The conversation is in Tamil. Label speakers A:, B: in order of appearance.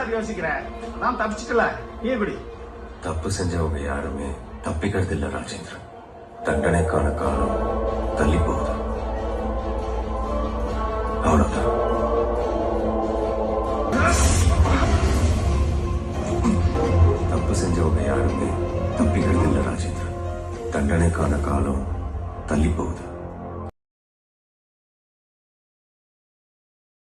A: சார் யோசிக்கிற நான் தப்பிச்சிட்டல. நீ
B: தப்பு செஞ்சவங்க யாருமே தப்பிக்கிறது இல்ல ராஜேந்திரன். தண்டனைக்கான காலம் தள்ளி போகுது அவ்வளவுதான். தப்பு செஞ்சவங்க யாருமே தப்பிக்கிறது இல்ல ராஜேந்திரன். தண்டனைக்கான காலம் தள்ளி போகுது